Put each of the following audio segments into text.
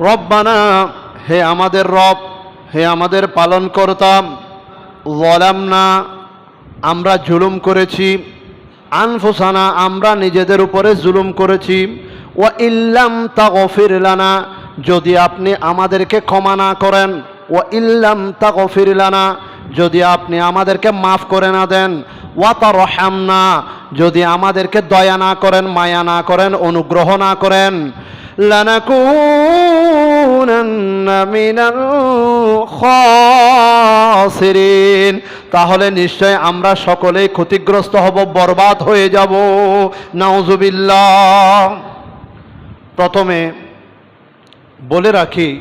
রব্বানা, হে আমাদের রব, হে আমাদের পালন করতাম বলাম না আমরা জুলুম করেছি। আনফুসানা, আমরা নিজেদের উপরে জুলুম করেছি। ও ইল্লাম তা লানা, যদি আপনি আমাদেরকে ক্ষমা না করেন। ও ইল্লাম তা লানা, যদি আপনি আমাদেরকে মাফ করে না দেন। ওয়াতা রহামনা যদি আমাদেরকে দয়া না করেন, মায়া না করেন, অনুগ্রহ না করেন। লানাকুনান্না মিনাল খাসিরিন। তাহলে নিশ্চয় আমরা সকলে ক্ষতিগ্রস্ত হব, বরবাদ হয়ে যাব। নাউজুবিল্লাহ। প্রথমে বলে রাখি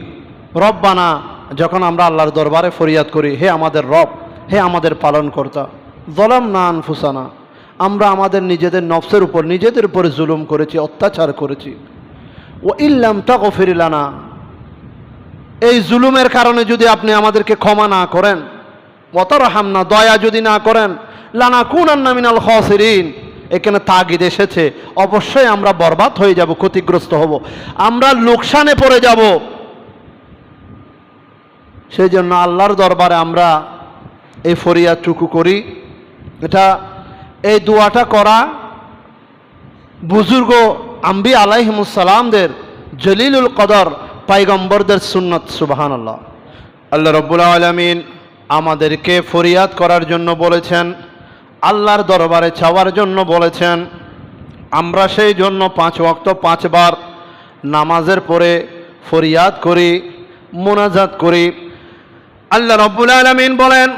রব বানা যখন আমরা আল্লাহর দরবারে ফরিয়াদ করি, হে আমাদের রব, হে আমাদের পালন কর্তা জলাম না আনফুসানা, আমরা আমাদের নিজেদের নফসের উপর, নিজেদের উপরে জুলুম করেছি, অত্যাচার করেছি। ও ইল্লাম তাগফিরিলানা এই জুলুমের কারণে যদি আপনি আমাদেরকে ক্ষমা না করেন অতরহাম না দয়া যদি না করেন লানা কুন মিনাল খসিরিন। এখানে তাগিদ এসেছে। অবশ্যই আমরা বরবাদ হয়ে যাব, ক্ষতিগ্রস্ত হব। আমরা লোকসানে পড়ে যাব। সেই জন্য আল্লাহর দরবারে আমরা এই ফরিয়াদটুকু করি। এটা, এই দোয়াটা করা বুজুর্গ আম্বি আলাইহিমুসালামদের জলিলুল কদর, পাইগম্বরদের সুন্নত সুবাহান আল্লাহ আল্লাহ রব্বুল আলমিন আমাদেরকে ফরিয়াদ করার জন্য বলেছেন, আল্লাহর দরবারে চাওয়ার জন্য বলেছেন। আমরা সেই জন্য পাঁচ ওয়াক্ত, পাঁচবার নামাজের পরে ফরিয়াদ করি, মোনাজাত করি। আল্লাহ রব্বুল আলমিন বলেন,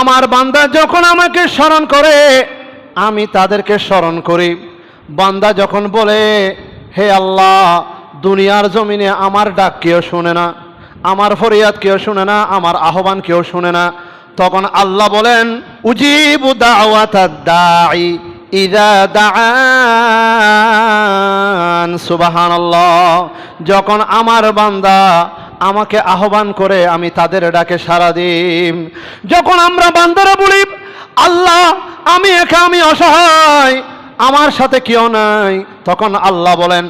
আমার বান্দা যখন আমাকে স্মরণ করে, আমি তাদেরকে স্মরণ করি। বান্দা যখন বলে, হে আল্লাহ, দুনিয়ার জমিনে আমার ডাক কেউ শুনে না, আমার ফরিয়াদ কেউ শুনে না, আমার আহ্বান কেউ শুনে না। তখন আল্লাহ বলেন, উজিবু দাওয়াতাদ দাঈ ইদা যখন আমার বান্দা আমাকে আহ্বান করে, আমি তাদের ডাকে সারা দিই যখন আমরা বান্দারা বলি, আল্লাহ, আমি একা, আমি অসহায়। আমার সাথে কেউ নাই। তখন আল্লাহ বলেন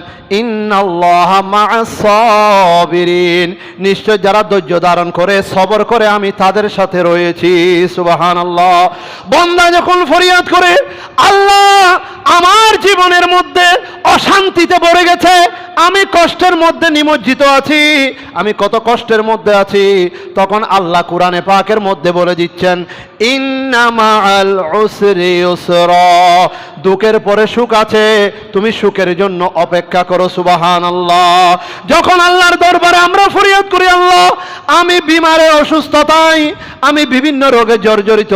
নিশ্চয় যারা ধৈর্য ধারণ করে, সবর করে আমি তাদের সাথে রয়েছি। সুবহানাল্লাহ। বন্দা যখন ফরিয়াদ করে, আল্লাহ আমার জীবনের মধ্যে অশান্তিতে ভরে গেছে। আমি কষ্টের মধ্যে নিমজ্জিত আছি। আমি কত কষ্টের মধ্যে আছি। তখন আল্লাহ কোরআনে পাকের মধ্যে বলে দিচ্ছেন দুঃখের পরে সুখ আছে। তুমি সুখের জন্য অপেক্ষা করো সুবাহান আল্লাহ যখন আল্লাহর দরবারে আমরা ফরিয়াদ করি, আল্লাহ, আমি বিমারে অসুস্থতায় আমি বিভিন্ন রোগে জর্জরিত।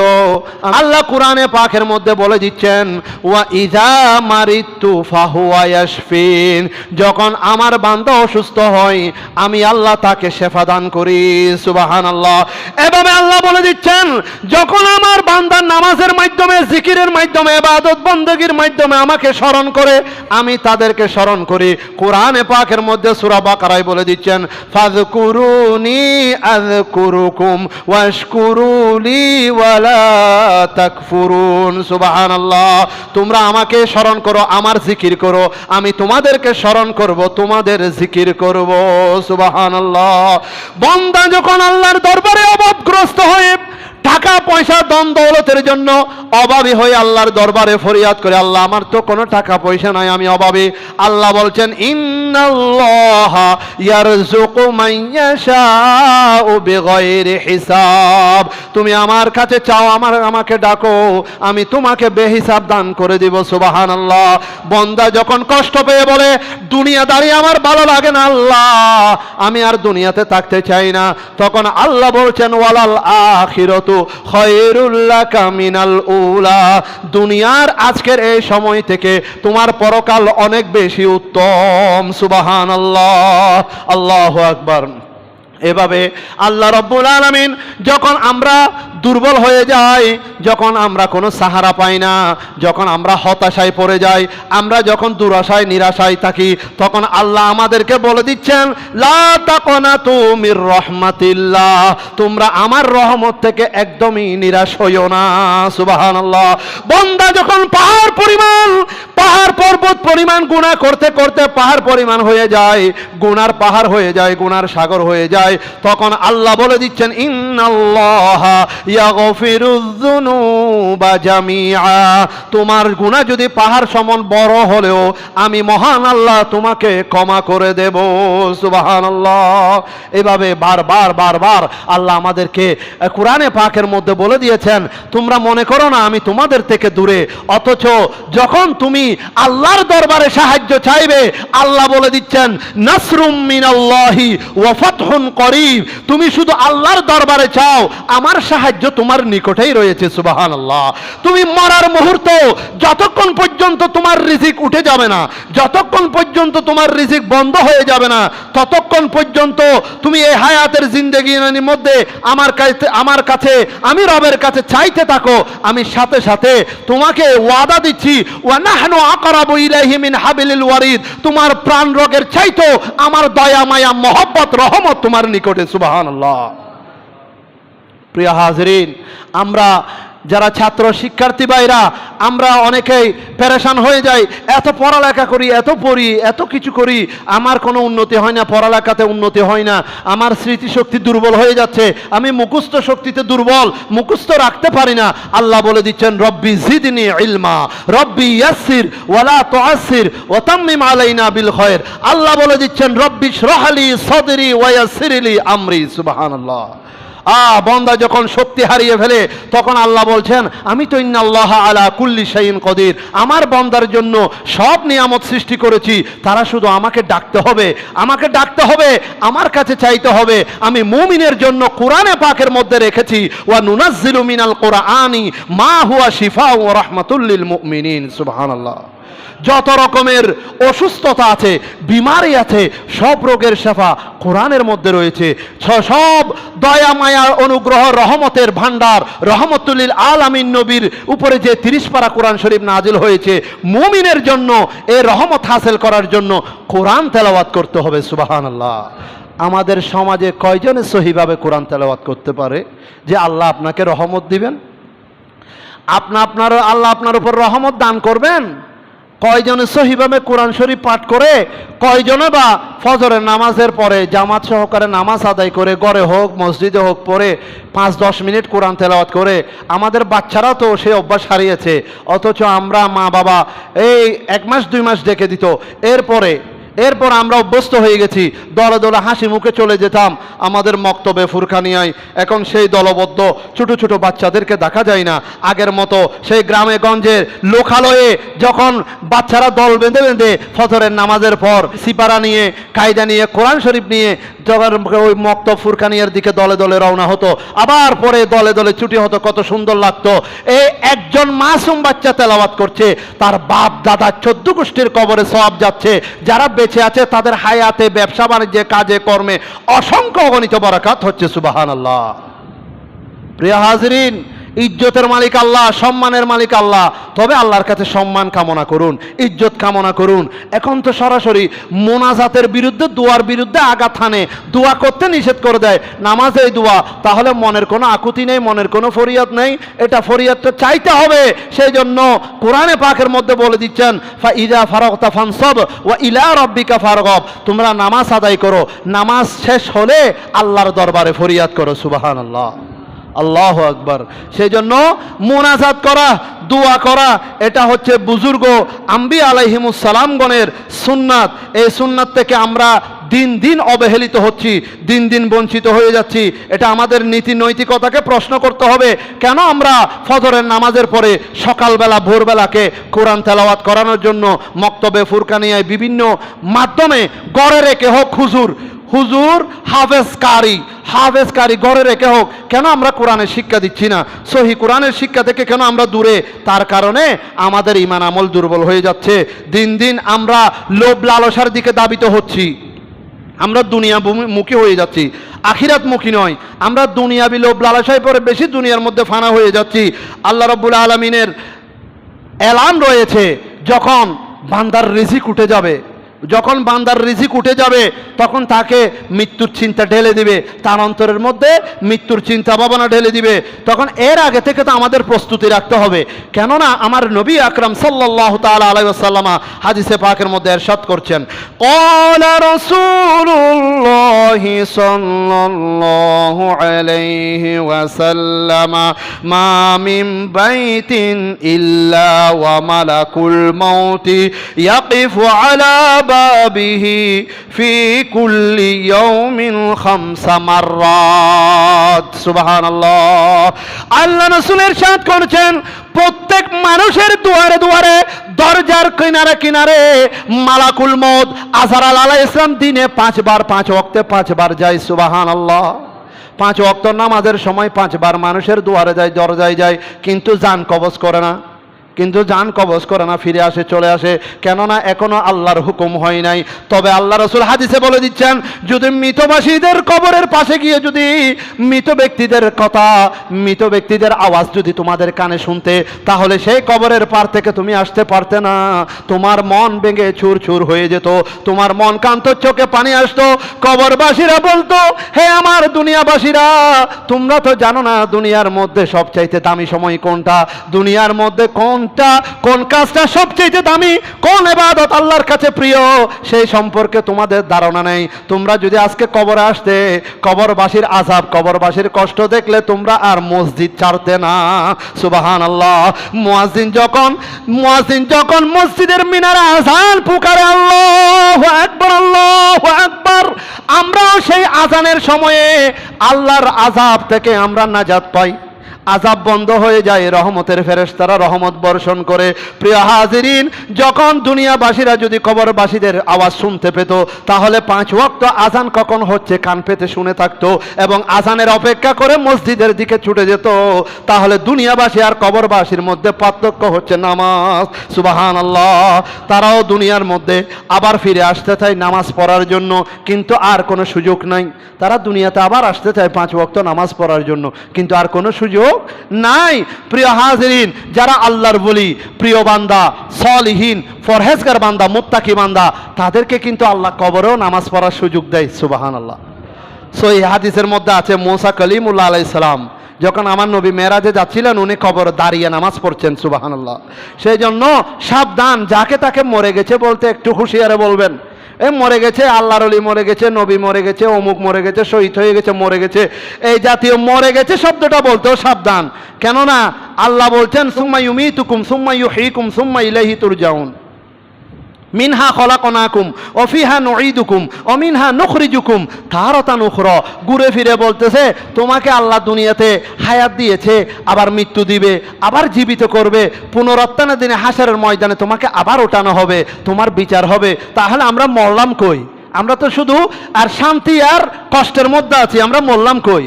আল্লাহ কোরআনে পাখের মধ্যে বলে দিচ্ছেন ওয়া ইজা মারিতু ফাহুয়া ইয়াশফিন। যখন আমার বান্দা অসুস্থ হয় আমি আল্লাহ তাকে শেফা দান করি। সুবাহান আল্লাহ এভাবে আল্লাহ বলে দিচ্ছেন যখন আমার বান্দার নামাজের মাধ্যমে জিকিরের মাধ্যমে এবাদত বন্দগির মাধ্যমে আমাকে স্মরণ করে আমি তাদেরকে স্মরণ করি। কোরআনে পাকের মধ্যে সূরা বাকারায় বলে দিচ্ছেন ফাযকুরুনি আযকুরুকুম ওয়াশকুরুলি ওয়ালা তাকফুরুন তোমরা আমাকে স্মরণ করো, আমার জিকির করো, আমি তোমাদেরকে স্মরণ করব, তোমাদের জিকির করব, সুবহানাল্লাহ। বন্দা যখন আল্লাহর দরবারে অভাবগ্রস্ত হয়ে টাকা, পয়সা দন দৌলতের জন্য অভাবী হয়ে আল্লাহর দরবারে ফরিয়াদ করে, আল্লাহ, আমার তো কোনো টাকা, পয়সা নাই, আমি অভাবী। আল্লাহ বলছেন হিসাব। তুমি আমার কাছে চাও, আমার, আমাকে ডাকো, আমি তোমাকে বেহিসাব দান করে দিব, সুবহানাল্লাহ। বন্দা যখন কষ্ট পেয়ে বলে, দুনিয়া দাঁড়িয়ে আমার ভালো লাগে না, আল্লাহ, আমি আর দুনিয়াতে থাকতে চাই না। তখন আল্লাহ বলছেন, ওয়ালাল আখিরাতু। খয়রুল্লাহ কামিনাল উলা। দুনিয়ার আজকের এই সময় থেকে তোমার পরকাল অনেক বেশি উত্তম সুবাহান আল্লাহ আল্লাহ আকবার। এভাবে আল্লাহ রব্বুল আলমিন যখন আমরা দুর্বল হয়ে যাই, যখন আমরা কোনো সাহারা পাই না, যখন আমরা হতাশায় পড়ে যাই, আমরা যখন দুরাশায়, নিরাশায় থাকি, তখন আল্লাহ আমাদেরকে বলে দিচ্ছেন, লা তাকনা তুমির রহমাতিল্লাহ তোমরা আমার রহমত থেকে একদমই নিরাশ হইও না, সুবহানাল্লাহ। বন্দা যখন পাহাড় পরিমাণ, পাহাড় পর্বত পরিমাণ গুণা করতে করতে পাহাড় পরিমাণ হয়ে যায়, গুনার পাহাড় হয়ে যায়, গুনার সাগর হয়ে যায়, তখন আল্লাহ বলে দিচ্ছেন, ইন্নাল্লাহ তোমার গুনাহ যদি পাহাড় সমান বড় হলেও আমি মহান আল্লাহ তোমাকে ক্ষমা করে দেব। সুবহানাল্লাহ। এভাবে বারবার বারবার আল্লাহ আমাদেরকে কোরআনে পাকের মধ্যে বলে দিয়েছেন, তোমরা মনে করো না, আমি তোমাদের থেকে দূরে। অথচ যখন তুমি আল্লাহর দরবারে সাহায্য চাইবে, আল্লাহ বলে দিচ্ছেন, নাসরুম মিনাল্লাহি ওয়া ফাতহুন করিব। তুমি শুধু আল্লাহর দরবারে চাও, আমার সাহায্য তোমার নিকটেই রয়েছে, সুবহানাল্লাহ। তুমি মরার মুহূর্ত, যতক্ষণ পর্যন্ত তোমার রিজিক উঠে যাবে না, যতক্ষণ পর্যন্ত তোমার রিজিক বন্ধ হয়ে যাবে না, ততক্ষণ পর্যন্ত তুমি এই হায়াতের জিন্দগির মধ্যে আমার কাছে আমার কাছে, আমি রবের কাছে চাইতে থাকো, আমি সাথে সাথে তোমাকে ওয়াদা দিচ্ছি তোমার প্রাণ রোগের চাইতো আমার দয়া, মায়া, মহব্বত, রহমত তোমার নিকটে, সুবহানাল্লাহ। প্রিয় হাজরিন, আমরা যারা ছাত্র শিক্ষার্থী ভাইরা, আমরা অনেকেই পেরেশান হয়ে যাই, এত পড়ালেখা করি, এত পড়ি, এত কিছু করি, আমার কোনো উন্নতি হয় না, পড়ালেখাতে উন্নতি হয় না, আমার স্মৃতিশক্তি দুর্বল হয়ে যাচ্ছে, আমি মুখস্থ শক্তিতে দুর্বল, মুখস্থ রাখতে পারি না, আল্লাহ বলে দিচ্ছেন, রব্বি জিদনি ইলমা, রব্বি ইয়াসির ওয়ালা তুআসির ওয়া তাম্মিম আলাইনা বিল খায়র। আল্লাহ বলে দিচ্ছেন, রব্বি শরহালি সদরি ওয়া ইয়াসিরলি আমরি। সুবহানাল্লাহ। আ, বন্দা যখন শক্তি হারিয়ে ফেলে, তখন আল্লাহ বলছেন, আমি তো ইন্নাল্লাহ আলা কুল্লি শাইন কদির। আমার বন্দার জন্য সব নিয়ামত সৃষ্টি করেছি। তারা শুধু আমাকে ডাকতে হবে, আমাকে ডাকতে হবে, আমার কাছে চাইতে হবে। আমি মুমিনের জন্য কোরআনে পাকের মধ্যে রেখেছি। ওয়া নুনাজ্জিলু মিনাল কোরআনি মা হুয়া শিফা ও রাহমাতুল্লিল মুমিনিন। সুবহানাল্লাহ। যত রকমের অসুস্থতা আছে, বিমারি আছে, সব রোগের শেফা কোরআনের মধ্যে রয়েছে। সব দয়া, মায়ার অনুগ্রহ, রহমতের ভান্ডার রহমতুল্লিল আল আমিন নবীর উপরে যে তিরিশ পারা কোরআন শরীফ নাজিল হয়েছে, মুমিনের জন্য, এ রহমত হাসিল করার জন্য কোরআন তেলাওয়াত করতে হবে সুবাহান আল্লাহ আমাদের সমাজে কয়জনে সহিভাবে কোরআন তেলাওয়াত করতে পারে? যে আল্লাহ আপনাকে রহমত দিবেন? আপনা, আপনার, আল্লাহ আপনার উপর রহমত দান করবেন? কয়জনে সহিভাবে কোরআন শরীফ পাঠ করে, কয়জনে বা ফজরের নামাজের পরে জামাত সহকারে নামাজ আদায় করে গড়ে হোক, মসজিদে হোক পরে পাঁচ দশ মিনিট কোরআন তেলাওয়াত করে। আমাদের বাচ্চারা তো সে অভ্যাস হারিয়েছে। অথচ আমরা মা বাবা এই এক মাস, দুই মাস ডেকে দিত। এরপরে এরপর আমরা অভ্যস্ত হয়ে গেছি। দলে দলে হাসি মুখে চলে যেতাম। আমাদের মক্তবে ফুরখানিয়ায় এখন সেই দলবদ্ধ ছোট ছোট বাচ্চাদেরকে দেখা যায় না। আগের মতো সেই গ্রামে গঞ্জের লোকালয়ে যখন বাচ্চারা দল বেঁধে বেঁধে ফজরের নামাজের পর সিপারা নিয়ে, কায়দা নিয়ে, কোরআন শরীফ নিয়ে যখন ওই মক্ত ফুরকানিয়ার দিকে দলে দলে রওনা হতো। আবার পরে দলে দলে ছুটি হতো, কত সুন্দর লাগতো। এই একজন মাসুম বাচ্চা তেলাওয়াত করছে, তার বাপ, দাদা চোদ্দ গোষ্ঠীর কবরে সব যাচ্ছে। যারা বেঁচে আছে, তাদের হায়াতে, ব্যবসা, বাণিজ্যে, কাজে, কর্মে অসংখ্য অগণিত বরাকাত হচ্ছে সুবাহান আল্লাহ প্রিয় হাজরিন ইজ্জতের মালিক আল্লাহ, সম্মানের মালিক আল্লাহ। তবে আল্লাহর কাছে সম্মান কামনা করুন, ইজ্জত কামনা করুন। এখন তো সরাসরি মোনাজাতের বিরুদ্ধে, দোয়ার বিরুদ্ধে আঘাত হানে। দোয়া করতে নিষেধ করে দেয়। নামাজে দোয়া, তাহলে মনের কোনো আকুতি নেই, মনের কোনো ফরিয়াদ নেই। এটা ফরিয়াদটা চাইতে হবে। সেই জন্য কোরআনে পাকের মধ্যে বলে দিচ্ছেন ফা ইজা ফারগতা ফানসব ও ইলা রব্বিকা ফারগব। তোমরা নামাজ আদায় করো। নামাজ শেষ হলে আল্লাহর দরবারে ফরিয়াদ করো সুবাহান আল্লাহ আকবার। সেই জন্য মোনাজাত করা, দোয়া করা, এটা হচ্ছে বুজুর্গ আম্বি আলাইহিমুসালামগণের সুন্নাত। এই সুন্নাত থেকে আমরা দিন দিন অবহেলিত হচ্ছি, দিন দিন বঞ্চিত হয়ে যাচ্ছি। এটা আমাদের নীতি নৈতিকতাকে প্রশ্ন করতে হবে, কেন আমরা ফজরের নামাজের পরে সকালবেলা, ভোরবেলাকে কোরআন তেলাওয়াত করানোর জন্য মক্তবে, ফুরকানিয়ায় বিভিন্ন মাধ্যমে গড়ে রেখে হোক হুজুর হুজুর হাফেজ কারি হাফেজ কারি ঘরে রেখে হোক, কেন আমরা কোরআনের শিক্ষা দিচ্ছি না? সহি কোরআনের শিক্ষা থেকে কেন আমরা দূরে? তার কারণে আমাদের ইমান আমল দুর্বল হয়ে যাচ্ছে। দিন দিন আমরা লোভ লালসার দিকে দাবিত হচ্ছি। আমরা দুনিয়া মুখী হয়ে যাচ্ছি। আখিরাত মুখী নয়। আমরা দুনিয়া বিলোপ লালসায় পরে বেশি দুনিয়ার মধ্যে ফানা হয়ে যাচ্ছি। আল্লাহ রব্বুল আলমিনের এলান রয়েছে যখন বান্দার রিজিক উঠে যাবে। যখন বান্দার রিজিক উঠে যাবে, তখন তাকে মৃত্যুর চিন্তা ঢেলে দিবে। তার অন্তরের মধ্যে মৃত্যুর চিন্তা ভাবনা ঢেলে দিবে। তখন এর আগে থেকে তো আমাদের প্রস্তুতি রাখতে হবে। কেননা আমার নবী আকরাম সাল্লাহ তালা আলাইসাল্লামা হাদিসে পাকের মধ্যে এরশাদ করছেন, কলা ইল্লা بابه في كل يوم خمس مرات سبحان الله আল্লাহ রসুলের সাথ করছেন প্রত্যেক মানুষের দুয়ারে দুয়ারে দরজার কিনারে কিনারে মালাকুল মত আজহার আল্লাহ ইসলাম দিনে পাঁচবার পাঁচ ওয়াক্তে পাঁচবার যায় সুবাহান আল্লাহ পাঁচ ওয়াক্ত নামাজের সময় পাঁচবার মানুষের দুয়ারে যায় দরজায় যায় কিন্তু যান কবজ করে না কিন্তু যান কবজ করে না, ফিরে আসে, চলে আসে। কেননা এখনও আল্লাহর হুকুম হয় নাই। তবে আল্লাহ রসুল হাদিসে বলে দিচ্ছেন, যদি মৃতবাসীদের কবরের পাশে গিয়ে যদি মৃত ব্যক্তিদের কথা, মৃত ব্যক্তিদের আওয়াজ যদি তোমাদের কানে শুনতে, তাহলে সেই কবরের পার থেকে তুমি আসতে পারতে না। তোমার মন ভেঙে চুর চুর হয়ে যেত, তোমার মন কান্ত, চোখে পানি আসতো। কবরবাসীরা বলতো, হে আমার দুনিয়াবাসীরা, তোমরা তো জানো না দুনিয়ার মধ্যে সবচাইতে দামি সময় কোনটা? দুনিয়ার মধ্যে কোনটা, কোন কাজটা সবচাইতে দামি, কোন এবাদত আল্লাহর কাছে প্রিয়, সেই সম্পর্কে তোমাদের ধারণা নেই। তোমরা যদি আজকে কবরে আসতে, কবরবাসীর আজাব কবরবাসীর কষ্ট দেখলে তোমরা আর মসজিদ ছাড়তে না। সুবাহান আল্লাহ মুয়াজিন যখন মুয়াজিন যখন মসজিদের মিনারে আজান পুকারে, আল্লাহ একবার আল্লাহ একবার আমরাও সেই আজানের সময়ে আল্লাহর আজাব থেকে আমরা নাজাত পাই। আজাব বন্ধ হয়ে যায়, রহমতের ফেরেশতারা রহমত বর্ষণ করে। প্রিয় হাজিরিন, যখন দুনিয়াবাসীরা যদি কবরবাসীদের আওয়াজ শুনতে পেত, তাহলে পাঁচ ওয়াক্ত আজান কখন হচ্ছে কান পেতে শুনে থাকতো এবং আজানের অপেক্ষা করে মসজিদের দিকে ছুটে যেত। তাহলে দুনিয়াবাসী আর কবরবাসীর মধ্যে পার্থক্য হচ্ছে নামাজ। সুবাহান আল্লাহ তারাও দুনিয়ার মধ্যে আবার ফিরে আসতে চায় নামাজ পড়ার জন্য, কিন্তু আর কোনো সুযোগ নাই। তারা দুনিয়াতে আবার আসতে চায় পাঁচ ওয়াক্ত নামাজ পড়ার জন্য, কিন্তু আর কোনো সুযোগ নাই, প্রিয় হাজরিন, যারা আল্লাহর বলি, প্রিয় বান্দা, সলিহীন ফরহেজগার বান্দা, মুত্তাকি বান্দা, তাদেরকে কিন্তু আল্লাহ কবরেও নামাজ পড়ার সুযোগ দেয় সুবাহান আল্লাহ সো এই হাদিসের মধ্যে আছে, মোসা কলিমুল্লাহ আলাইসালাম যখন আমার নবী মেরাজে যাচ্ছিলেন, উনি কবর দাঁড়িয়ে নামাজ পড়ছেন সুবাহান্লাহ সেই জন্য সাবধান, যাকে তাকে মরে গেছে বলতে একটু হুঁশিয়ারে বলবেন। এ মরে গেছে, আল্লাহর অলি মরে গেছে, নবী মরে গেছে, অমুক মরে গেছে, শহীদ হয়ে গেছে, মরে গেছে। এই জাতীয় মরে গেছে শব্দটা বলতেও সাবধান। কেননা আল্লাহ বলছেন, সুম্মা ইউমি তুকুম সুম্মা ইউ হিকুম সুম্মা ইলাহি তুরজাউন। মিনহা খলাকনাকুম অফিহা নঈদুকুম অমিনহা নুখরিজুকুম তারতা নুখর ঘুরে ফিরে বলতেছে, তোমাকে আল্লাহ দুনিয়াতে হায়াত দিয়েছে, আবার মৃত্যু দিবে, আবার জীবিত করবে। পুনরুত্থানের দিনে হাসারের ময়দানে তোমাকে আবার ওঠানো হবে, তোমার বিচার হবে। তাহলে আমরা মরলাম কই? আমরা তো শুধু আর শান্তি আর কষ্টের মধ্যে আছি, আমরা মরলাম কই?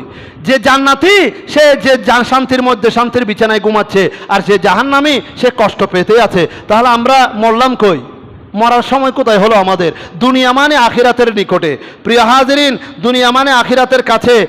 যে জান্নাতি, সে যে শান্তির মধ্যে, শান্তির বিছানায় ঘুমাচ্ছে, আর যে জাহান্নামি, সে কষ্ট পেতে আছে। তাহলে আমরা মরলাম কই? মরার সময় কোথায় হলো আমাদের? দুনিয়া মানে আখিরাতের নিকটে। প্রিয় হাজরিন, দুনিয়া মানে আখিরাতের কাছে।